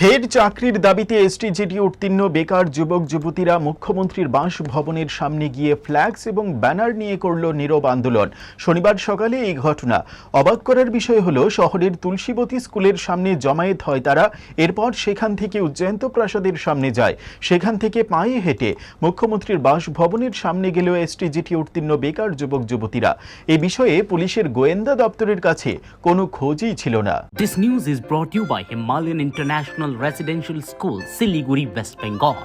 ফের চাকরির দাবিতে এসটিজিটি উত্তীর্ণ বেকার যুবক যুবতীরা মুখ্যমন্ত্রীর বাসভবনের সামনে গিয়ে ফ্ল্যাক্স এবং ব্যানার নিয়ে করল নীরব আন্দোলন। শনিবার সকালে এই ঘটনা। অবাক করার বিষয় হলো, শহরের তুলসীবতী স্কুলের সামনে জমায়েত হয় তারা, এরপর সেখান থেকে উজ্জয়ন্ত প্রাসাদের সামনে যায়। সেখান থেকে পায়ে হেঁটে মুখ্যমন্ত্রীর বাসভবনের সামনে গেলেও এসটিজিটি উত্তীর্ণ বেকার যুবক যুবতীরা। এ বিষয়ে পুলিশের গোয়েন্দা দপ্তরের কাছে কোনো খোঁজই ছিল না। This news is brought to you by Himalayan Residential School, Siliguri, West Bengal.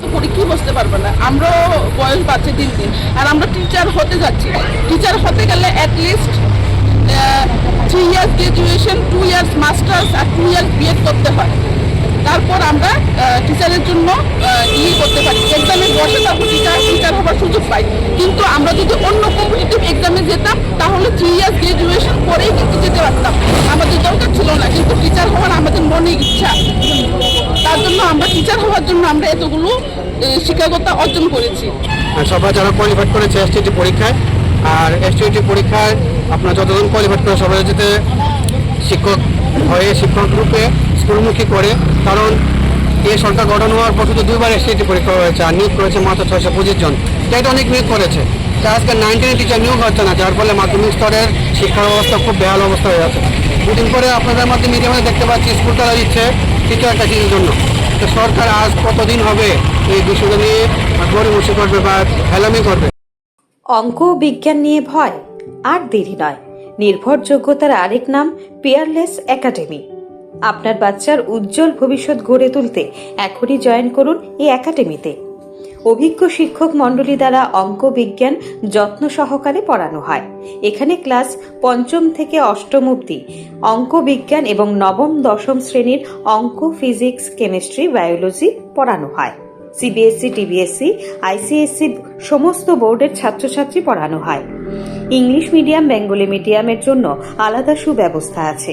তো পরীক্ষায় বসতে পারবে না? আমরাও বয়স বাড়ছে দিন দিন আর আমরা টিচার হতে যাচ্ছি। টিচার হতে গেলে at least three years graduation two years masters R two years B Ed করতে হয়। তারপর আমরা টিচারের জন্য ইয়ে করতে পারি। এক্সামে বসে তারপর টিচার টিচার হবার সুযোগ আমাদের মনে ইচ্ছা তার জন্য আমরা টিচার হওয়ার জন্য আমরা এতগুলো শিক্ষকতা অর্জন করেছি। সবাই যারা কোয়ালিফাইড করেছে এসটিটি পরীক্ষায়, আর এসটিটি পরীক্ষায় আপনার যতজন কোয়ালিফাইড করে সবাই যাতে শিক্ষক হয়ে, শিক্ষক রূপে, স্কুলমুখী করে, কারণ এই সরকার গঠন হওয়ার পর শুধু দুইবার এসটিটি পরীক্ষা হয়েছে, আর নিয়োগ করেছে মাত্র ছয়শো পঁচিশ জন। এটা অনেক নিয়োগ করেছে। আজকে নাইনটিন টিচার নিয়োগ হচ্ছে না, যার ফলে মাধ্যমিক স্তরের শিক্ষার অবস্থা খুব বেহাল অবস্থা হয়ে আছে। দুদিন পরে আপনাদের মধ্যে মিডিয়ামে দেখতে পাচ্ছি, স্কুল তারা দিচ্ছে কিছু একটা চাকরির জন্য। তো সরকার আজ কতদিন হবে, এই বিষয়টা নিয়ে গরিমসি করবে বা হেলামি করবে? অঙ্ক বিজ্ঞান নিয়ে ভয়, আর দেরি নয়। নির্ভরযোগ্যতার আরেক নাম পিয়ারলেস একাডেমি আপনার বাচ্চার উজ্জ্বল ভবিষ্যৎ গড়ে তুলতে এখনই জয়েন করুন এই একাডেমিতে অভিজ্ঞ শিক্ষক মণ্ডলী দ্বারা অঙ্ক বিজ্ঞান যত্ন সহকারে পড়ানো হয়। এখানে ক্লাস পঞ্চম থেকে অষ্টম অবধি অঙ্ক বিজ্ঞান এবং নবম, দশম শ্রেণির অঙ্ক, ফিজিক্স, কেমিস্ট্রি, বায়োলজি পড়ানো হয়। সিবিএসসি, টিবিএসসি, আইসিএসসি সমস্ত বোর্ডের ছাত্রছাত্রী পড়ানো হয়। ইংলিশ মিডিয়াম, বেঙ্গলি মিডিয়ামের জন্য আলাদা সুব্যবস্থা আছে।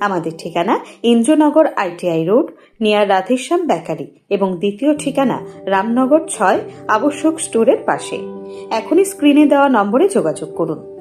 আমাদের ঠিকানা Indranagar ITI road, near Radheshyam bakery এবং দ্বিতীয় ঠিকানা রামনগর ছয় আবশ্যক স্টোরের পাশে। এখনই স্ক্রিনে দেওয়া নম্বরে যোগাযোগ করুন।